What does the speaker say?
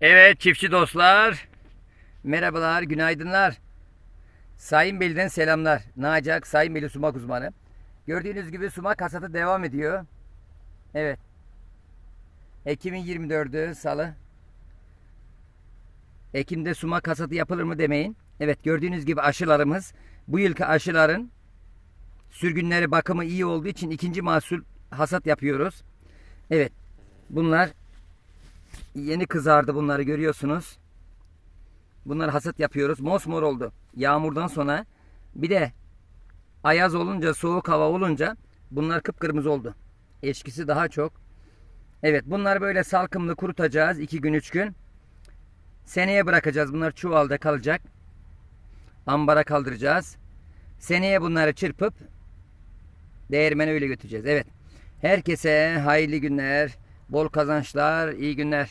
Evet çiftçi dostlar. Merhabalar, günaydınlar. Sayın Beli'den selamlar. Nacak Sayın Beli sumak uzmanı. Gördüğünüz gibi sumak hasatı devam ediyor. Evet. Ekim'in 24'ü salı. Ekim'de sumak hasatı yapılır mı demeyin. Evet gördüğünüz gibi aşılarımız bu yılki aşıların sürgünleri bakımı iyi olduğu için ikinci mahsul hasat yapıyoruz. Evet. Bunlar Yeni kızardı bunları görüyorsunuz. Bunları hasat yapıyoruz. Mosmor oldu. Yağmurdan sonra bir de ayaz olunca, soğuk hava olunca bunlar kıpkırmızı oldu. Eşkisi daha çok. Evet bunları böyle salkımlı kurutacağız. 2 gün 3 gün. Seneye bırakacağız. Bunlar çuvalda kalacak. Ambara kaldıracağız. Seneye bunları çırpıp değirmene öyle götüreceğiz. Evet. Herkese hayırlı günler, bol kazançlar, iyi günler.